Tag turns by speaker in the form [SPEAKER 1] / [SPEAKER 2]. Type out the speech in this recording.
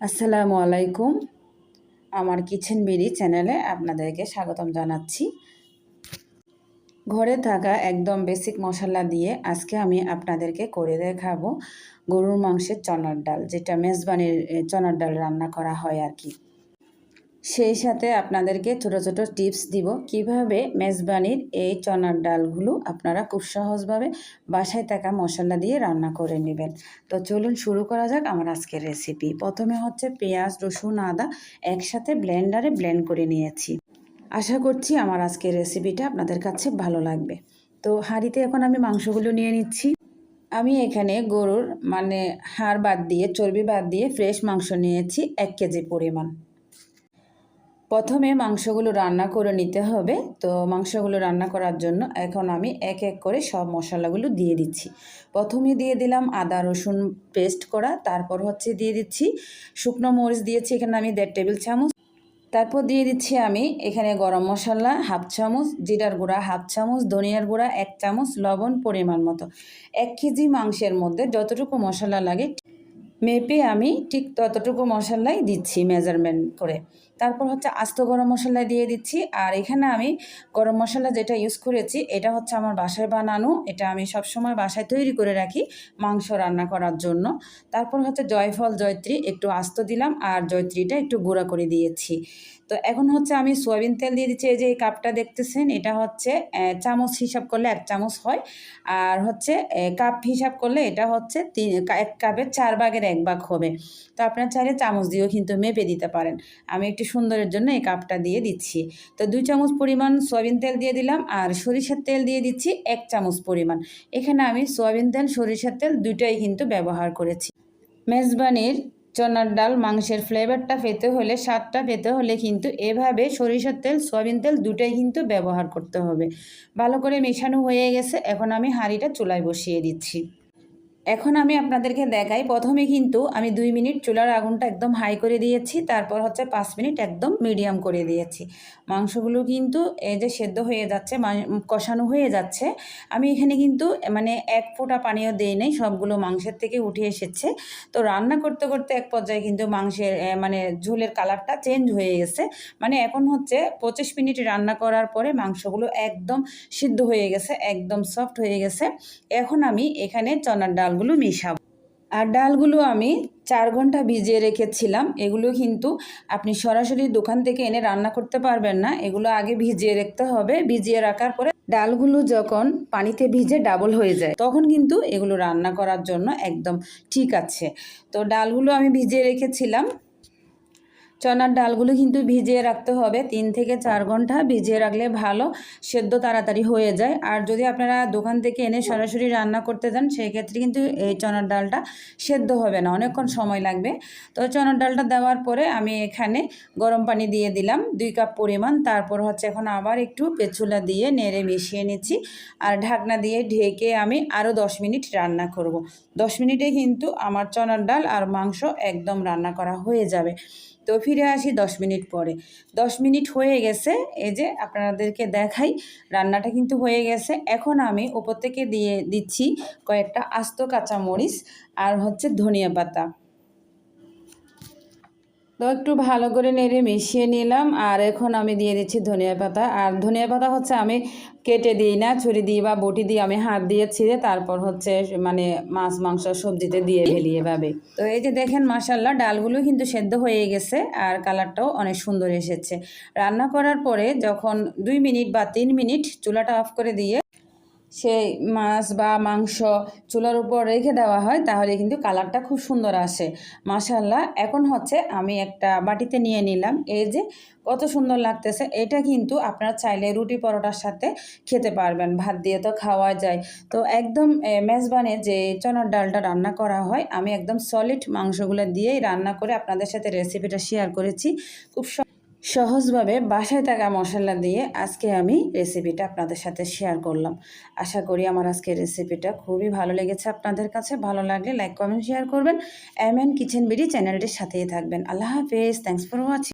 [SPEAKER 1] আসসালামু আলাইকুম। আমার কিচেন বিডি চ্যানেলে আপনাদেরকে স্বাগতম জানাচ্ছি। ঘরে থাকা একদম বেসিক মশলা দিয়ে আজকে আমি আপনাদেরকে করে দেখাবো গরুর মাংসের চনার ডাল, যেটা মেজবানির চনার ডাল রান্না করা হয় আর কি। সেই সাথে আপনাদেরকে ছোট ছোট টিপস দিব। কীভাবে মেজবানির এই চনার ডালগুলো আপনারা খুব সহজভাবে বাসায় থাকা মশলা দিয়ে রান্না করে নেবেন। তো চলুন শুরু করা যাক আমার আজকের রেসিপি প্রথমে হচ্ছে পেঁয়াজ, রসুন, আদা একসাথে ব্লেন্ডারে ব্লেন্ড করে নিয়েছি। আশা করছি আমার আজকের রেসিপিটা আপনাদের কাছে ভালো লাগবে। তো হাঁড়িতে এখন আমি মাংসগুলো নিয়ে নিচ্ছি। আমি এখানে গরুর মানে হাড় বাদ দিয়ে, চর্বি বাদ দিয়ে ফ্রেশ মাংস নিয়েছি এক কেজি পরিমাণ। প্রথমে মাংসগুলো রান্না করে নিতে হবে। তো মাংসগুলো রান্না করার জন্য এখন আমি এক এক করে সব মশলাগুলো দিয়ে দিচ্ছি। প্রথমে দিয়ে দিলাম আদা, রসুন পেস্ট করা, তারপর হচ্ছে দিয়ে দিচ্ছি শুকনো মরিচ দিয়েছি, এখানে আমি দেড় টেবিল চামচ। তারপর দিয়ে দিচ্ছি আমি এখানে গরম মশলা হাফ চামচ, জিরার গুঁড়া হাফ চামচ, ধনিয়ার গুঁড়া এক চামচ, লবণ পরিমাণ মতো। এক কেজি মাংসের মধ্যে যতটুকু মশলা লাগে, মেপে আমি ঠিক ততটুকু মশলাই দিচ্ছি মেজারমেন্ট করে। তারপর হচ্ছে আস্ত গরম মশলা দিয়ে দিচ্ছি। আর এখানে আমি গরম মশলা যেটা ইউজ করেছি, এটা হচ্ছে আমার বাসায় বানানো। এটা আমি সবসময় বাসায় তৈরি করে রাখি মাংস রান্না করার জন্য। তারপর হচ্ছে জয়ফল, জয়ত্রী একটু আস্ত দিলাম আর জয়ত্রীটা একটু গুঁড়া করে দিয়েছি। তো এখন হচ্ছে আমি সয়াবিন তেল দিয়ে দিচ্ছি, এই যে এই কাপটা দেখতেছেন, এটা হচ্ছে চামচ হিসাব করলে এক চামচ হয়। আর হচ্ছে কাপ হিসাব করলে এটা হচ্ছে তিন এক কাপের চার ভাগের এক ভাগ হবে। তো আপনার চাইলে চামচ দিয়েও কিন্তু মেপে দিতে পারেন। আমি একটু সুন্দরের জন্য এই কাপটা দিয়ে দিচ্ছি। তো দুই চামচ পরিমাণ সয়াবিন তেল দিয়ে দিলাম আর সরিষার তেল দিয়ে দিচ্ছি এক চামচ পরিমাণ। এখানে আমি সয়াবিন তেল, সরিষার তেল দুটোই কিন্তু ব্যবহার করেছি। মেজবানির চনার ডাল মাংসের ফ্লেভারটা পেতে হলে, স্বাদটা পেতে হলে কিন্তু এভাবে সরিষার তেল, সয়াবিন তেল দুটাই কিন্তু ব্যবহার করতে হবে। ভালো করে মেশানো হয়ে গেছে, এখন আমি হাঁড়িটা চুলায় বসিয়ে দিচ্ছি। এখন আমি আপনাদেরকে দেখাই। প্রথমে কিন্তু আমি দুই মিনিট চুলার আগুনটা একদম হাই করে দিয়েছি, তারপর হচ্ছে পাঁচ মিনিট একদম মিডিয়াম করে দিয়েছি। মাংসগুলো কিন্তু এই যে সেদ্ধ হয়ে যাচ্ছে কষানো হয়ে যাচ্ছে, আমি এখানে কিন্তু মানে এক ফোঁটা পানিও দিই নাই, সবগুলো মাংসের থেকে উঠে এসেছে। তো রান্না করতে করতে এক পর্যায়ে কিন্তু মাংসের মানে ঝোলের কালারটা চেঞ্জ হয়ে গেছে। মানে এখন হচ্ছে পঁচিশ মিনিট রান্না করার পরে মাংসগুলো একদম সিদ্ধ হয়ে গেছে, একদম সফট হয়ে গেছে। এখন আমি এখানে চনার ডালগুলো মিশাব। আর ডালগুলো আমি চার ঘণ্টা ভিজিয়ে রেখেছিলাম। এগুলো কিন্তু আপনি সরাসরি দোকান থেকে এনে রান্না করতে পারবেন না। এগুলো আগে ভিজিয়ে রাখতে হবে। ভিজিয়ে রাখার পরে ডালগুলো যখন পানিতে ভিজে ডাবল হয়ে যায়, তখন কিন্তু এগুলো রান্না করার জন্য একদম ঠিক আছে। তো ডালগুলো আমি ভিজিয়ে রেখেছিলাম। চনার ডালগুলো কিন্তু ভিজিয়ে রাখতে হবে। তিন থেকে চার ঘণ্টা ভিজিয়ে রাখলে ভালো, সেদ্ধ তাড়াতাড়ি হয়ে যায়। আর যদি আপনারা দোকান থেকে এনে সরাসরি রান্না করতে যান সেই ক্ষেত্রে কিন্তু এই চনার ডালটা সেদ্ধ হবে না, অনেকক্ষণ সময় লাগবে। তো চনার ডালটা দেওয়ার পরে আমি এখানে গরম পানি দিয়ে দিলাম, দুই কাপ পরিমাণ। তারপর হচ্ছে এখন আবার একটু পেছুলা দিয়ে নেড়ে মিশিয়ে নিচ্ছি। আর ঢাকনা দিয়ে ঢেকে আমি আরও দশ মিনিট রান্না করব। দশ মিনিটে কিন্তু আমার চনার ডাল আর মাংস একদম রান্না করা হয়ে যাবে। তো ফিরে আসি দশ মিনিট পরে। দশ মিনিট হয়ে গেছে, এই যে আপনাদেরকে দেখাই, রান্নাটা কিন্তু হয়ে গেছে। এখন আমি ওপর থেকে দিয়ে দিচ্ছি কয়েকটা আস্ত কাঁচামরিচ আর হচ্ছে ধনিয়া পাতা। তো একটু ভালো করে নেড়ে মিশিয়ে নিলাম, আর এখন আমি দিয়ে দিচ্ছি ধনিয়া পাতা। আর ধনিয়া পাতা হচ্ছে আমি কেটে দিই না, ছুরি দিই বা বটি দিয়ে আমি হাত দিয়ে ছিঁড়ে তারপর হচ্ছে মানে মাছ, মাংস, সবজিতে দিয়ে ফেলি এভাবে। তো এই যে দেখেন মাসাল্লাহ ডালগুলো কিন্তু সেদ্ধ হয়ে গেছে আর কালারটাও অনেক সুন্দর এসেছে। রান্না করার পরে যখন দুই মিনিট বা তিন মিনিট চুলাটা অফ করে দিয়ে সেই মাছ বা মাংস চুলার উপর রেখে দেওয়া হয়, তাহলে কিন্তু কালারটা খুব সুন্দর আসে। মাশাল্লাহ এখন হচ্ছে আমি একটা বাটিতে নিয়ে নিলাম। এই যে কত সুন্দর লাগতেছে, এটা কিন্তু আপনারা চাইলে রুটি পরোটার সাথে খেতে পারবেন। ভাত দিয়ে তো খাওয়া যায়। তো একদম মেজবানে যে চনার ডালটা রান্না করা হয়, আমি একদম সলিড মাংসগুলো দিয়েই রান্না করে আপনাদের সাথে রেসিপিটা শেয়ার করেছি। খুব সহজভাবে বাসায় থাকা মশলা দিয়ে আজকে আমি রেসিপিটা আপনাদের সাথে শেয়ার করলাম। আশা করি আমার আজকে রেসিপিটা খুবই ভালো লেগেছে আপনাদের কাছে। ভালো লাগলে লাইক কমেন্ট শেয়ার করবেন। এম এন কিচেন বিডি চ্যানেলটির সাথেই থাকবেন। আল্লাহ হাফেজ। Thanks for watching